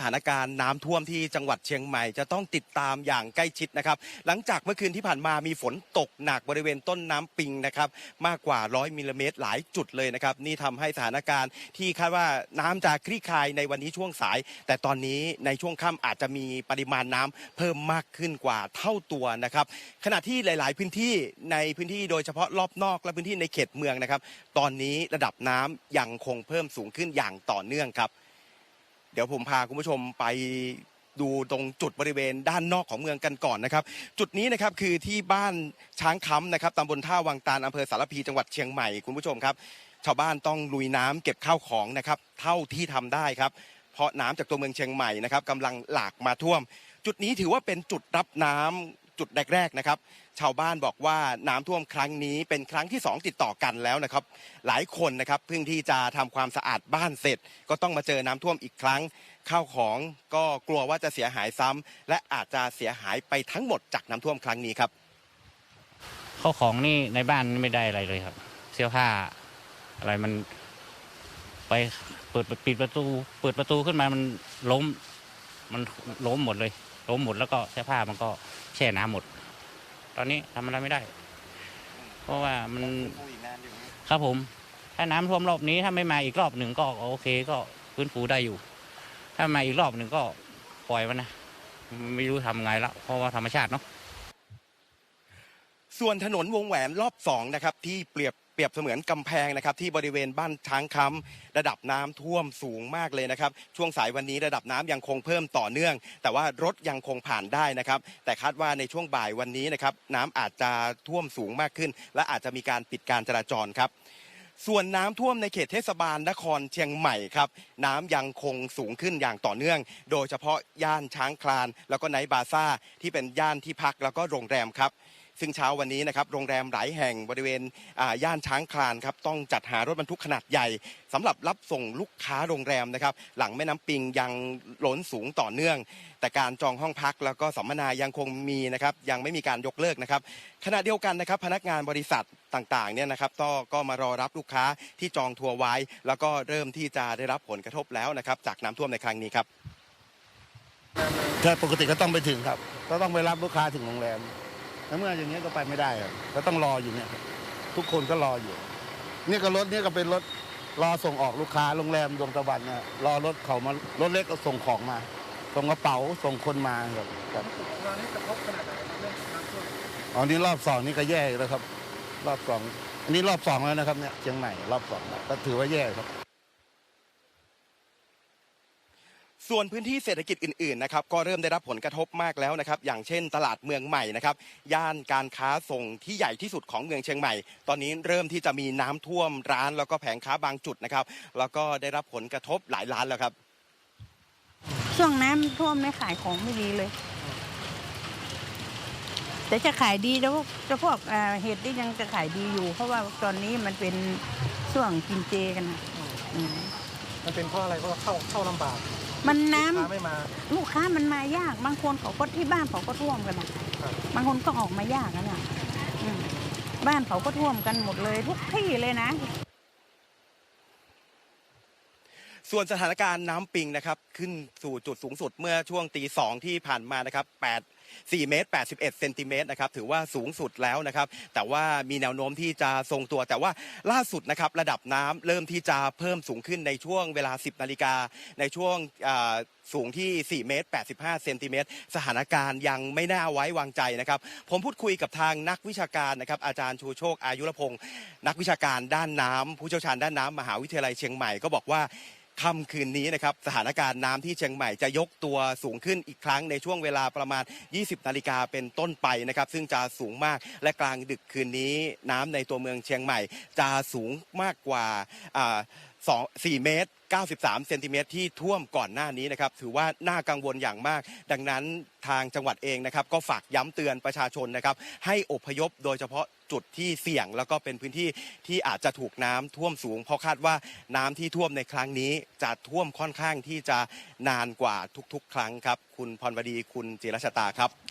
สถานการณ์น้ำท่วมที่จังหวัดเชียงใหม่จะต้องติดตามอย่างใกล้ชิดนะครับ หลังจากเมื่อคืนที่ผ่านมามีฝนตกหนักบริเวณต้นน้ำปิงนะครับ มากกว่า 100มิลลิเมตรหลายจุดเลยนะครับ นี่ทำให้สถานการณ์ที่คาดว่าน้ำจะคลี่คลายในวันนี้ช่วงสาย แต่ตอนนี้ในช่วงค่ำอาจจะมีปริมาณน้ำเพิ่มมากขึ้นกว่าเท่าตัวนะครับ ขณะที่หลาย ๆ พื้นที่ในพื้นที่โดยเฉพาะรอบนอกและพื้นที่ในเขตเมืองนะครับ ตอนนี้ระดับน้ำยังคงเพิ่มสูงขึ้นอย่างต่อเนื่องครับ เดี๋ยวผมพาคุณผู้ชมไปดูตรงจุดบริเวณด้านนอกของเมืองกันก่อนนะครับ จุดนี้นะครับคือที่บ้านช้างค้ำนะครับตำบลท่าวังตาลอำเภอสารพีจังหวัดเชียงใหม่คุณผู้ชมครับ ชาวบ้านต้องลุยน้ำเก็บข้าวของนะครับ เท่าที่ทำได้ครับ เพราะน้ำจากตัวเมืองเชียงใหม่นะครับกำลังหลากมาท่วม จุดนี้ถือว่าเป็นจุดรับน้ำ จุดแรกๆนะครับ ชาวบ้านบอกว่าน้ำท่วมครั้งนี้เป็นครั้งที่สองติดต่อกันแล้วนะครับ หลายคนนะครับเพิ่งที่จะทำความสะอาดบ้านเสร็จ ก็ต้องมาเจอน้ำท่วมอีกครั้งข้าวของก็กลัวว่าจะเสียหายซ้ำและอาจจะเสียหายไปทั้งหมดจากน้ำท่วมครั้งนี้ครับข้าวของนี่ในบ้านไม่ได้อะไรเลยครับ เสื้อผ้าอะไรมันไปเปิดปิดประตู เปิดประตูขึ้นมามันล้ม มันล้มหมดเลย ล้มหมดแล้วก็เสื้อผ้ามันก็แช่น้ำหมด ตอนนี้ทำอะไรไม่ได้ เพราะว่ามันครับผม ถ้าน้ำท่วมรอบนี้ถ้าไม่มาอีกรอบหนึ่งก็โอเคก็ฟื้นฟูได้อยู่ ถ้ามาอีกรอบหนึ่งก็ปล่อยมันนะไม่รู้ทำไงแล้วเพราะว่าธรรมชาติเนาะส่วนถนนวงแหวนรอบสองนะครับ ที่เปรียบเป รียบเสมือนกำแพงนะครับที่บริเวณบ้านช้างค้ำระดับน้ำท่วมสูงมากเลยนะครับ ช่วงสายวันนี้ระดับน้ำยังคงเพิ่มต่อเนื่อง แต่ว่ารถยังคงผ่านได้นะครับ แต่คาดว่าในช่วงบ่ายวันนี้นะครับน้ำอาจจะท่วมสูงมากขึ้น และอาจจะมีการปิดการจราจรครับ ส่วนน้ำท่วมในเขตเทศบาลนครเชียงใหม่ครับ น้ำยังคงสูงขึ้นอย่างต่อเนื่อง โดยเฉพาะย่านช้างคลาน แล้วก็ไนท์บาซ่าที่เป็นย่านที่พักแล้วก็โรงแรมครับ ซึ่งเช้าวันนี้นะครับโรงแรมหลายแห่งบริเวณย่านช้างคลานครับต้องจัดหารถบรรทุกขนาดใหญ่สำหรับรับส่งลูกค้าโรงแรมนะครับหลังแม่น้ำปิงยังล้นสูงต่อเนื่อง แต่การจองห้องพักแล้วก็สัมมนายังคงมีนะครับยังไม่มีการยกเลิกนะครับขณะเดียวกันนะครับพนักงานบริษัทต่างๆเนี่ยนะครับก็ก็มารอรับลูกค้าที่จองทัวร์ไว้ แล้วก็เริ่มที่จะได้รับผลกระทบแล้วนะครับจากน้ำท่วมในครั้งนี้ครับก็ปกติก็ต้องไปถึงครับก็ต้องไปรับลูกค้าถึงโรงแรม แล้วเมื่ออย่างเงี้ยก็ไปไม่ได้ครับก็ต้องรออยู่เนี่ยครับทุกคนก็รออยู่ เนี่ยก็รถเนี่ยก็เป็นรถรอส่งออกลูกค้าโรงแรมดวงตะวันนะรอรถเขามารถเล็กก็ส่งของมา ส่งกระเป๋าส่งคนมาครับครับตอนนี้กระทบขนาดไหนเรื่องน้ำท่วมอ๋อนี่รอบสองนี่ก็แย่แล้วครับ รอบสองอันนี้รอบสองแล้วนะครับเนี่ยเชียงใหม่รอบสองแล้วก็ถือว่าแย่ครับ ส่วนพื้นที่เศรษฐกิจอื่นๆนะครับก็เริ่มได้รับผลกระทบมากแล้วนะครับอย่างเช่น ตลาดเมืองใหม่นะครับย่านการค้าส่งที่ใหญ่ที่สุดของเมืองเชียงใหม่ ตอนนี้เริ่มที่จะมีน้ำท่วมร้าน แล้วก็แผงค้าบางจุดนะครับแล้วก็ได้รับผลกระทบหลายร้านแล้วครับ ช่วงน้ำท่วมไม่ขายของไม่ดีเลย แต่จะขายดีแล้วจะพวกเอ่อเห็ดนี่ยังจะขายดีอยู่ เพราะว่าตอนนี้มันเป็นช่วงกินเจกันนะอืมมันเป็นเพราะอะไรเพราะว่าเข้าเข้าลำบาก มันน้ำ ลูกค้าไม่มา ลูกค้ามันมายากบางคนเขาก็ที่บ้านเขาก็ท่วมกันนะครับบางคนก็ออกมายากกันนะอืมบ้านเขาก็ท่วมกันหมดเลยทุกที่เลยนะ ส่วนสถานการณ์น้ำปิงนะครับขึ้นสู่จุดสูงสุดเมื่อช่วงตีสองที่ผ่านมานะครับ8 4เมตร81เซนติเมตรนะครับถือว่าสูงสุดแล้วนะครับ แต่ว่ามีแนวโน้มที่จะทรงตัว แต่ว่าล่าสุดนะครับระดับน้ำเริ่มที่จะเพิ่มสูงขึ้นในช่วงเวลา 10นาฬิกาในช่วงสูงที่4เมตร85เซนติเมตรสถานการณ์ยังไม่น่าไว้วางใจนะครับ ผมพูดคุยกับทางนักวิชาการนะครับอาจารย์ชูโชคอายุรพงศ์นักวิชาการด้านน้ำผู้เชี่ยวชาญด้านน้ำมหาวิทยาลัยเชียงใหม่ก็บอกว่า ค่ำคืนนี้นะครับสถานการณ์น้ำที่เชียงใหม่จะยกตัวสูงขึ้นอีกครั้งในช่วงเวลาประมาณ 20 นาฬิกาเป็นต้นไปนะครับ ซึ่งจะสูงมากและกลางดึกคืนนี้ น้ำในตัวเมืองเชียงใหม่ จะสูงมากกว่าอ่าสองสี่เมตร 93 เซนติเมตรที่ท่วมก่อนหน้านี้นะครับถือว่าน่ากังวลอย่างมาก ดังนั้นทางจังหวัดเองนะครับ ก็ฝากย้ำเตือนประชาชนนะครับ ให้อพยพโดยเฉพาะจุดที่เสี่ยง แล้วก็เป็นพื้นที่ที่อาจจะถูกน้ำท่วมสูง เพราะคาดว่าน้ำที่ท่วมในครั้งนี้จะท่วมค่อนข้างที่จะนานกว่าทุกๆ ครั้งครับ คุณพรวดีคุณจิรชตาครับ